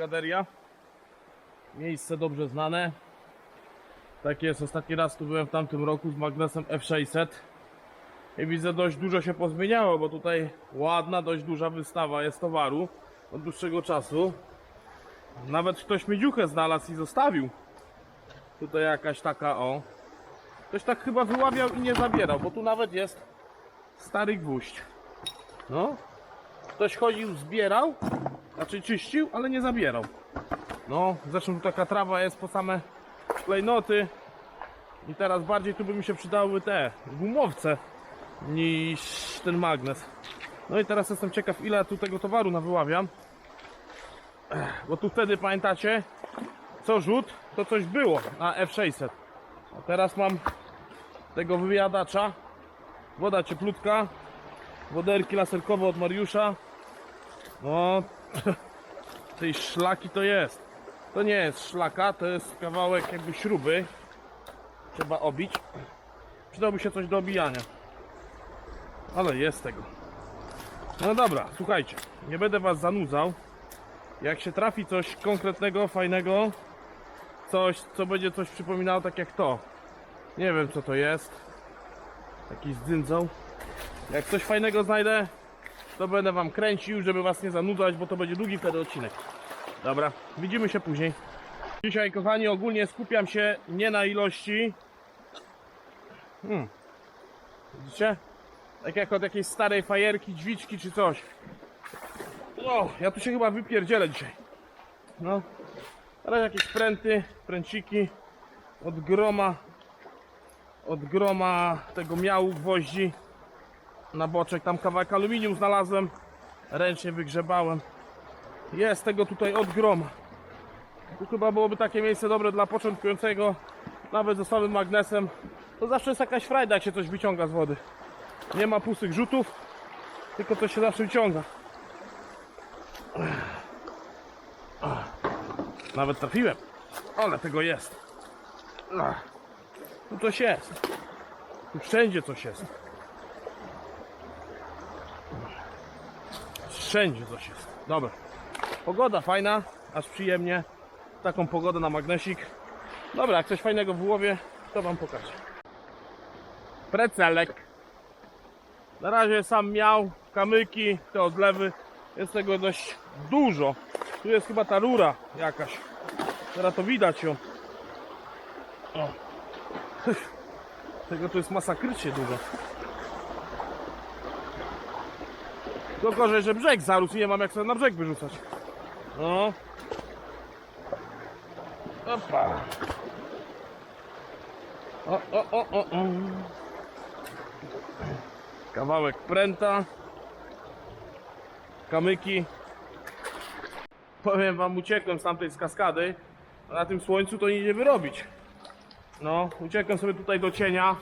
Brygaderia. Miejsce dobrze znane. Tak jest, ostatni raz tu byłem w tamtym roku z magnesem F600. I widzę, dość dużo się pozmieniało, bo tutaj ładna, dość duża wystawa jest towaru od dłuższego czasu. Nawet ktoś mi dziuchę znalazł i zostawił. Tutaj jakaś taka, o. Ktoś tak chyba wyławiał i nie zabierał, bo tu nawet jest stary gwóźdź. No. Ktoś chodził, zbierał, znaczy czyścił, ale nie zabierał. No, zresztą tu taka trawa jest po same klejnoty. I teraz bardziej tu by mi się przydały te gumowce niż ten magnes. No i teraz jestem ciekaw ile tu tego towaru nawyławiam. Bo tu wtedy pamiętacie, co rzut, to coś było na F600. A teraz mam tego wyjadacza. Woda cieplutka. Woderki laserkowe od Mariusza. No, tej szlaki to jest. To nie jest szlaka, to jest kawałek jakby śruby. Trzeba obić. Przydałoby się coś do obijania. Ale jest tego. No dobra, słuchajcie. Nie będę was zanudzał. Jak się trafi coś konkretnego, fajnego, coś, co będzie coś przypominało tak jak to. Nie wiem co to jest. Jakiś dzyndzą. Jak coś fajnego znajdę, to będę wam kręcił, żeby was nie zanudzać, bo to będzie długi wtedy odcinek. Dobra, widzimy się później. Dzisiaj, kochani, ogólnie skupiam się nie na ilości. Hmm. Widzicie? Tak jak od jakiejś starej fajerki, dźwiczki czy coś. O, ja tu się chyba wypierdzielę dzisiaj. No. Teraz jakieś pręty, pręciki od groma. Od groma tego miału gwoździ na boczek. Tam kawałek aluminium znalazłem. Ręcznie wygrzebałem. Jest tego tutaj od groma. Tu chyba byłoby takie miejsce dobre dla początkującego. Nawet ze słabym magnesem. To zawsze jest jakaś frajda, jak się coś wyciąga z wody. Nie ma pustych rzutów, tylko coś się zawsze wyciąga. Nawet trafiłem. Ale tego jest. Tu coś jest. Tu wszędzie coś jest. Wszędzie coś jest. Dobra. Pogoda fajna, aż przyjemnie. Taką pogodę na magnesik. Dobra, jak coś fajnego w łowie, to wam pokażę. Precelek. Na razie sam miał kamyki, te odlewy. Jest tego dość dużo. Tu jest chyba ta rura jakaś. Teraz to widać ją. O. Tego tu jest masakrycznie dużo. Tylko gorzej, że brzeg zarósł i nie mam jak sobie na brzeg wyrzucać. No. Opa. O, o, o, o, o. Kawałek pręta. Kamyki. Powiem wam, uciekłem z tamtej z kaskady. a Na tym słońcu to nie idzie wyrobić. No, uciekłem sobie tutaj do cienia.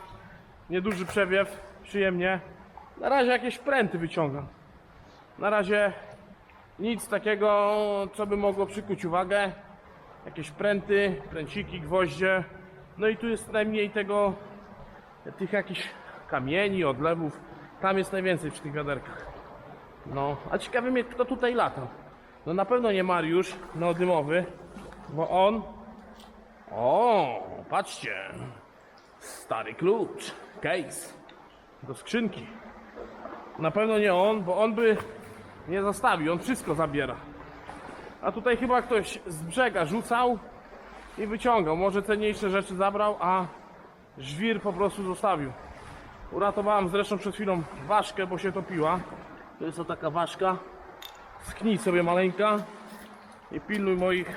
Nieduży przewiew, przyjemnie. Na razie jakieś pręty wyciągam. Na razie nic takiego, co by mogło przykuć uwagę. Jakieś pręty, pręciki, gwoździe. No i tu jest najmniej tego, tych jakichś kamieni, odlewów. Tam jest najwięcej przy tych wiaderkach. No, a ciekawy mnie, kto tutaj latał. No na pewno nie Mariusz, neodymowy, bo on... O, patrzcie. Stary klucz, case do skrzynki. Na pewno nie on, bo on by nie zostawił, on wszystko zabiera. A tutaj chyba ktoś z brzega rzucał i wyciągał. Może cenniejsze rzeczy zabrał, a żwir po prostu zostawił. Uratowałem zresztą przed chwilą ważkę, bo się topiła. To jest to taka ważka. Sknij sobie maleńka i pilnuj moich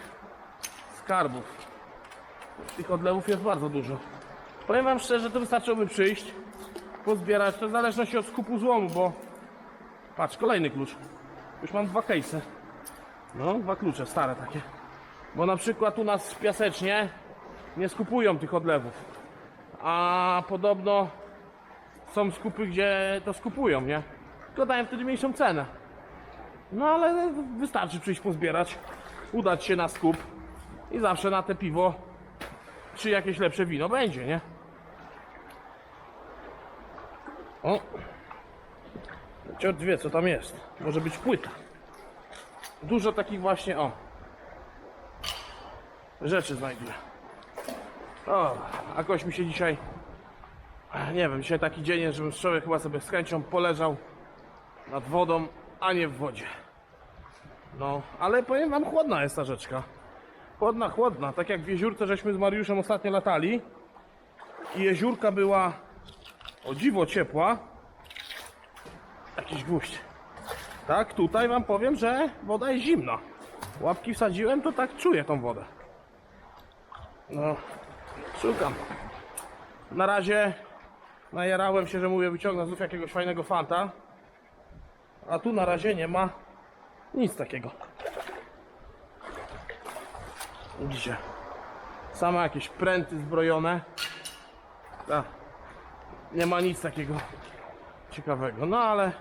skarbów. Tych odlewów jest bardzo dużo. Powiem wam szczerze, to wystarczyłoby przyjść, pozbierać, to w zależności od skupu złomu, bo patrz, kolejny klucz. Już mam dwa case'y. No, dwa klucze, stare takie. Bo na przykład u nas w Piasecznie nie skupują tych odlewów. A podobno są skupy, gdzie to skupują, nie? Tylko dają wtedy mniejszą cenę. No ale wystarczy przyjść pozbierać, udać się na skup i zawsze na te piwo czy jakieś lepsze wino będzie, nie? O! Ciot wie co tam jest. Może być płyta. Dużo takich właśnie, o, rzeczy znajduję. O, jakoś mi się dzisiaj, nie wiem, dzisiaj taki dzień jest, żebym człowiek chyba sobie z chęcią poleżał nad wodą, a nie w wodzie. No, ale powiem wam, chłodna jest ta rzeczka. Chłodna, chłodna. Tak jak w jeziórce żeśmy z Mariuszem ostatnio latali i jeziórka była o dziwo ciepła. Jakiś gwóźdź. Tak, tutaj wam powiem, że woda jest zimna. Łapki wsadziłem, to tak czuję tą wodę. No, szukam. Na razie najarałem się, że mówię wyciągnę znów jakiegoś fajnego fanta. A tu na razie nie ma nic takiego. Widzicie? Same jakieś pręty zbrojone. Ta. Nie ma nic takiego ciekawego. No ale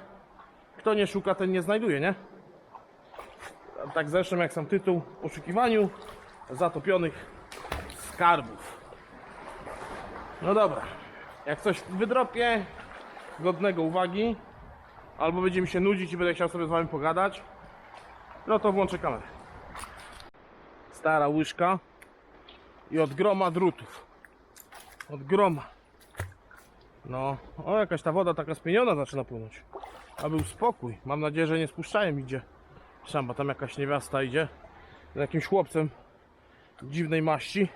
kto nie szuka, ten nie znajduje, nie? Tak zresztą jak sam tytuł w poszukiwaniu zatopionych skarbów. No dobra. Jak coś wydropię godnego uwagi, albo będzie mi się nudzić i będę chciał sobie z wami pogadać, no to włączę kamerę. Stara łyżka i od groma drutów. Od groma. No, o jakaś ta woda taka spieniona zaczyna płynąć. A był spokój. Mam nadzieję, że nie spuszczają idzie. Szamba, tam jakaś niewiasta idzie. Z jakimś chłopcem dziwnej maści.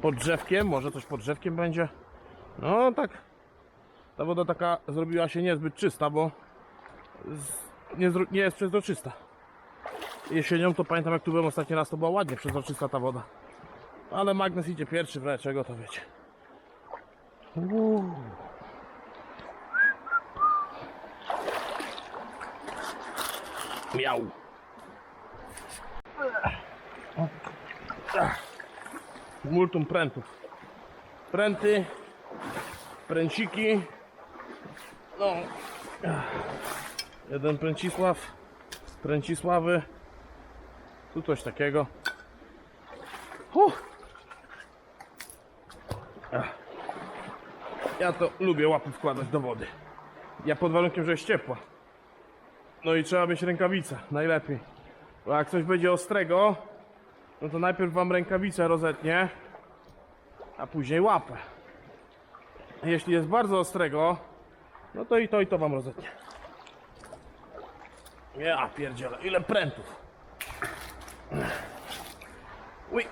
Pod drzewkiem, może coś pod drzewkiem będzie. No tak. Ta woda taka zrobiła się niezbyt czysta, bo nie, nie jest przezroczysta. Jesienią to pamiętam jak tu byłem ostatni raz, to była ładnie przezroczysta ta woda. Ale magnes idzie pierwszy, w czego to wiecie. Uuu. Miał. Multum prętów. Pręty, pręciki. No. Jeden pręcisław, pręcisławy. Tu coś takiego. Huh. Ja to lubię łapy wkładać do wody. Ja pod warunkiem, że jest ciepła. No i trzeba mieć rękawice, najlepiej. Bo jak coś będzie ostrego, no to najpierw wam rękawicę rozetnie, a później łapę. Jeśli jest bardzo ostrego, no to i to i to wam rozetnie. Ja pierdzielę, ile prętów. Łyk.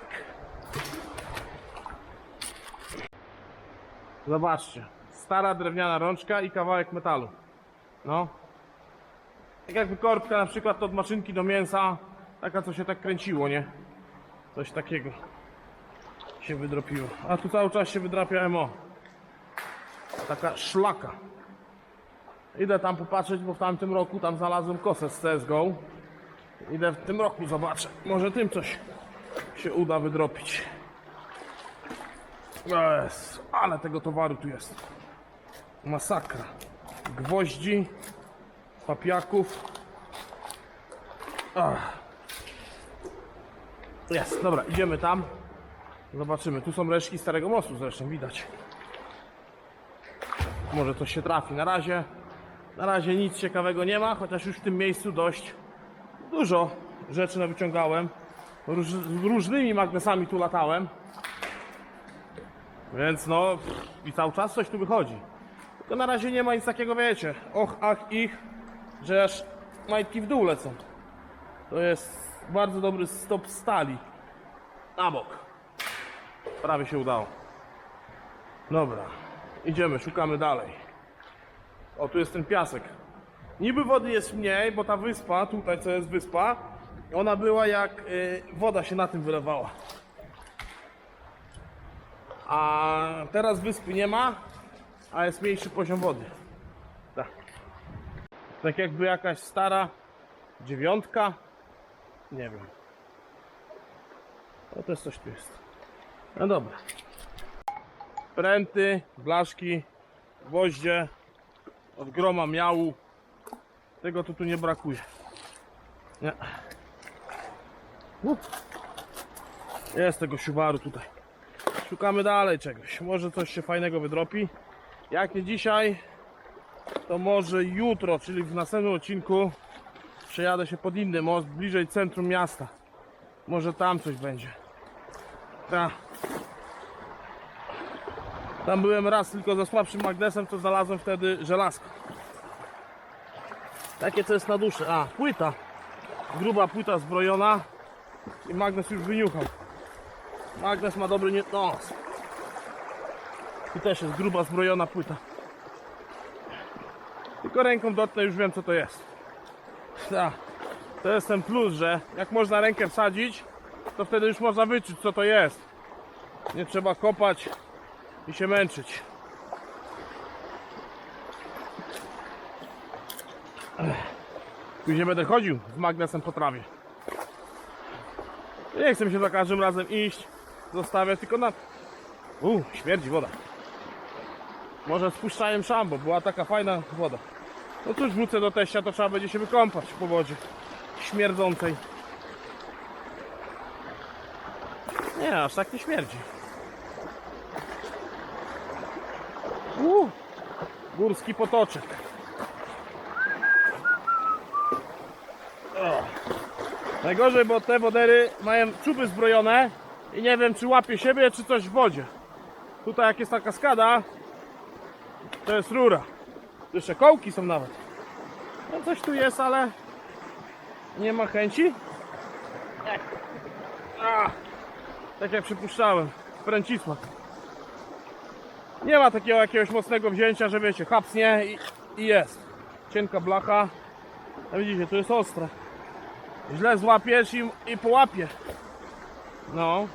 Zobaczcie. Stara drewniana rączka i kawałek metalu. No. Tak jakby korbka na przykład od maszynki do mięsa. Taka co się tak kręciło, nie? Coś takiego się wydropiło. A tu cały czas się wydrapia MO. Taka szlaka. Idę tam popatrzeć, bo w tamtym roku tam znalazłem kosę z CSGO. Idę w tym roku zobaczę. Może tym coś się uda wydropić. Yes, ale tego towaru tu jest. Masakra. Gwoździ, papiaków. Jest, dobra, idziemy tam. Zobaczymy. Tu są resztki starego mostu zresztą, widać. Może coś się trafi. Na razie, na razie nic ciekawego nie ma, chociaż już w tym miejscu dość dużo rzeczy nawyciągałem. Róż, z różnymi magnesami tu latałem. Więc no, i cały czas coś tu wychodzi. Tylko na razie nie ma nic takiego, wiecie, och, ach, ich, że aż majtki w dół lecą. To jest bardzo dobry stop stali. Na bok. Prawie się udało. Dobra, idziemy, szukamy dalej. O, tu jest ten piasek. Niby wody jest mniej, bo ta wyspa, tutaj co jest wyspa, ona była jak y, woda się na tym wylewała. A teraz wyspy nie ma, a jest mniejszy poziom wody. Tak. Jakby jakaś stara dziewiątka. Nie wiem. No też coś tu jest. No dobra. Pręty, blaszki, gwoździe, od groma miału. Tego to tu nie brakuje. Nie. Jest tego siubaru tutaj. Szukamy dalej czegoś. Może coś się fajnego wydropi. Jak nie dzisiaj, to może jutro, czyli w następnym odcinku Przejadę się pod inny most, bliżej centrum miasta. Może tam coś będzie. Ta. Tam byłem raz tylko ze słabszym magnesem, to znalazłem wtedy żelazko. Takie co jest na duszy. A, płyta. Gruba płyta zbrojona. I magnes już wyniuchał. Magnes ma dobry nie... nos. I też jest gruba zbrojona płyta. Tylko ręką dotknę już wiem co to jest. Ta. To jest ten plus, że jak można rękę wsadzić, to wtedy już można wyczuć co to jest. Nie trzeba kopać i się męczyć. Później będę chodził z magnesem po trawie. Nie chcę mi się za każdym razem iść, zostawiać tylko na... Uuu, śmierdzi woda. Może spuszczałem szambo, była taka fajna woda. No cóż, wrócę do teścia, to trzeba będzie się wykąpać po wodzie śmierdzącej. Nie, aż tak nie śmierdzi. Uuu, górski potoczek. Najgorzej, bo te wodery mają czuby zbrojone i nie wiem, czy łapie siebie, czy coś w wodzie. Tutaj jak jest taka skada, to jest rura. Jeszcze kołki są nawet. No coś tu jest, ale nie ma chęci. A, tak jak przypuszczałem, Francisła. Nie ma takiego jakiegoś mocnego wzięcia, że wiecie, hapsnie i, i jest. Cienka blacha. A widzicie, to jest ostre. Źle złapiesz i, i połapie. No.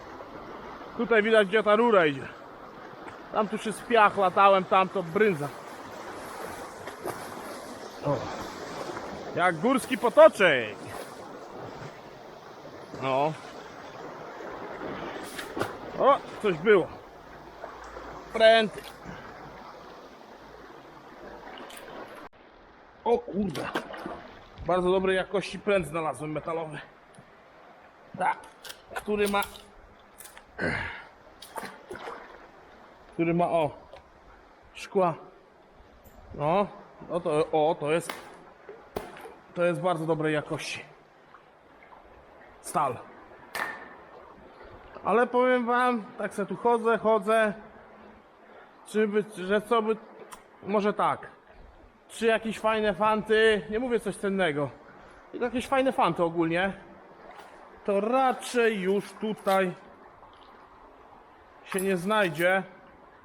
Tutaj widać, gdzie ta rura idzie. Tam tu jest piach, latałem, tam to brędza. O. Jak górski potoczek. No. O, coś było. Pręty. O kurde. Bardzo dobrej jakości pręt znalazłem metalowy. Tak. Który ma... Który ma o... Szkła. No. No to, o, to jest... To jest bardzo dobrej jakości. Stal. Ale powiem wam, tak se tu chodzę, chodzę. Czy by, że co by... Może tak. Czy jakieś fajne fanty, nie mówię coś cennego, tylko jakieś fajne fanty ogólnie, to raczej już tutaj się nie znajdzie.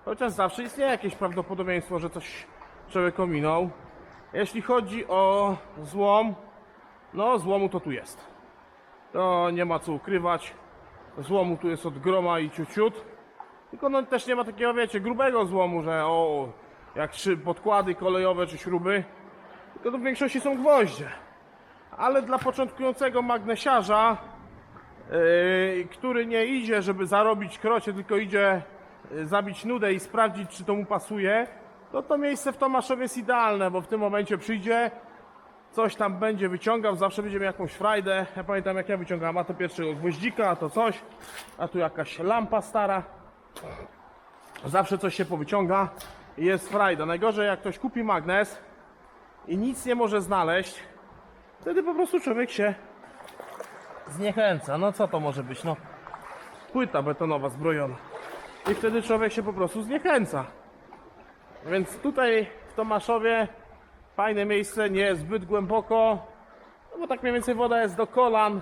Chociaż zawsze istnieje jakieś prawdopodobieństwo, że coś człowiek ominął. Jeśli chodzi o złom, no złomu to tu jest. To nie ma co ukrywać. Złomu tu jest od groma i ciuciut. Tylko no też nie ma takiego, wiecie, grubego złomu, że o, jak trzy podkłady kolejowe czy śruby. Tylko to w większości są gwoździe. Ale dla początkującego magnesiarza, yy, który nie idzie, żeby zarobić krocie, tylko idzie yy, zabić nudę i sprawdzić, czy to mu pasuje, to to miejsce w Tomaszowie jest idealne, bo w tym momencie przyjdzie, coś tam będzie wyciągał, zawsze będziemy jakąś frajdę. Ja pamiętam jak ja wyciągałem, a to pierwszego gwoździka, a to coś, a tu jakaś lampa stara. Zawsze coś się powyciąga i jest frajda. Najgorzej jak ktoś kupi magnes i nic nie może znaleźć, wtedy po prostu człowiek się zniechęca. No co to może być? No płyta betonowa zbrojona. I wtedy człowiek się po prostu zniechęca. Więc tutaj w Tomaszowie fajne miejsce, nie jest zbyt głęboko, no bo tak mniej więcej woda jest do kolan,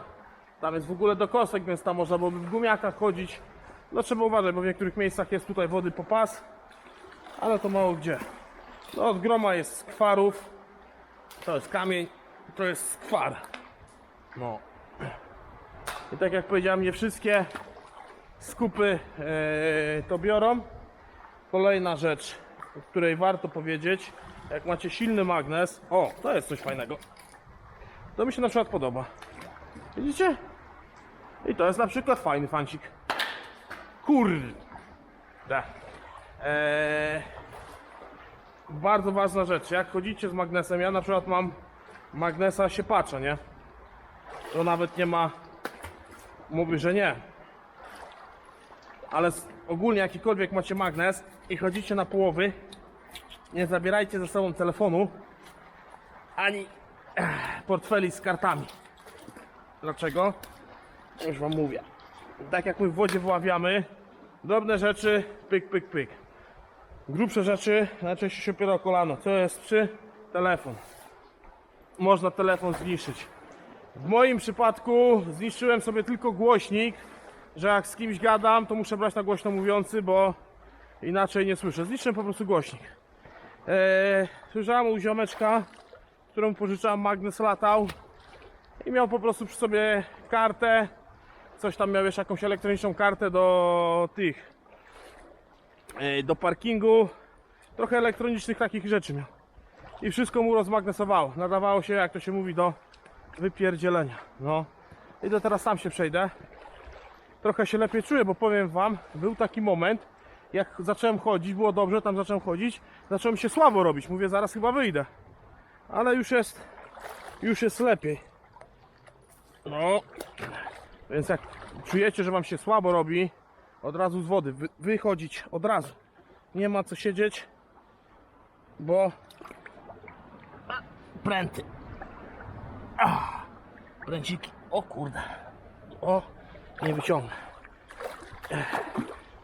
tam jest w ogóle do kosek, więc tam można byłoby w gumiakach chodzić. No trzeba uważać, bo w niektórych miejscach jest tutaj wody po pas, ale to mało gdzie. No od groma jest skwarów, to jest kamień, to jest skwar. No. I tak jak powiedziałem, nie wszystkie skupy e, to biorą. Kolejna rzecz, o której warto powiedzieć, jak macie silny magnes, o, to jest coś fajnego. To mi się na przykład podoba. Widzicie? I to jest na przykład fajny fancik. Kurde. Eee, bardzo ważna rzecz, jak chodzicie z magnesem, ja na przykład mam magnesa siepacza, nie? To nawet nie ma, mówi, że nie. Ale ogólnie jakikolwiek macie magnes i chodzicie na połowy, nie zabierajcie ze sobą telefonu, ani ech, portfeli z kartami. Dlaczego? Już wam mówię. Tak jak my w wodzie wyławiamy, drobne rzeczy, pyk, pyk, pyk. Grubsze rzeczy najczęściej się opiera o kolano. Co jest przy? Telefon. Można telefon zniszczyć. W moim przypadku zniszczyłem sobie tylko głośnik, że jak z kimś gadam, to muszę brać na głośno mówiący, bo inaczej nie słyszę. Zniszczyłem po prostu głośnik. Eee, słyszałem u ziomeczka, którą pożyczałem magnes latał i miał po prostu przy sobie kartę, coś tam miał jeszcze jakąś elektroniczną kartę do tych, e, do parkingu, trochę elektronicznych takich rzeczy miał. I wszystko mu rozmagnesowało. Nadawało się, jak to się mówi, do wypierdzielenia. No. I do teraz sam się przejdę. Trochę się lepiej czuję, bo powiem wam, był taki moment, jak zacząłem chodzić, było dobrze, tam zacząłem chodzić, zacząłem się słabo robić. Mówię, zaraz chyba wyjdę. Ale już jest, już jest lepiej. No. Więc jak czujecie, że wam się słabo robi, od razu z wody, wy, wychodzić od razu. Nie ma co siedzieć, bo pręty. Ah, pręciki. O kurde. O, nie wyciągnę.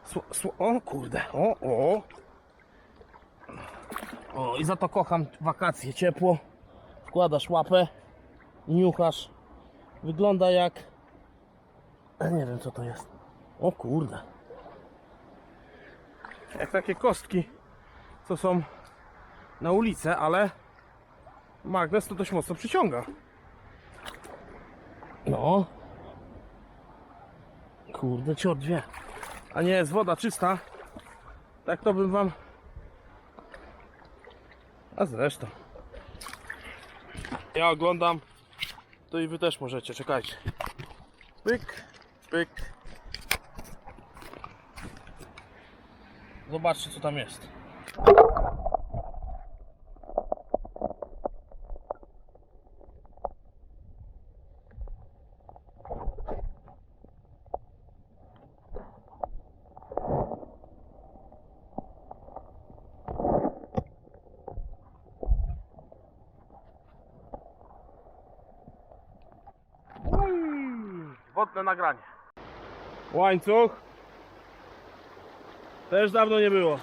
Sło, sło, o kurde. O, o. O, i za to kocham wakacje. Ciepło. Wkładasz łapę, niuchasz. Wygląda jak... E, Nie wiem co to jest. O kurde. Jak takie kostki, co są na ulicę, ale magnes to dość mocno przyciąga. No. Kurde, ciot. A nie jest woda czysta. Tak to bym wam... A zresztą. Ja oglądam. To i wy też możecie, czekajcie. Pyk, pyk. Zobaczcie co tam jest. Wodne nagranie. Łańcuch. Też dawno nie było.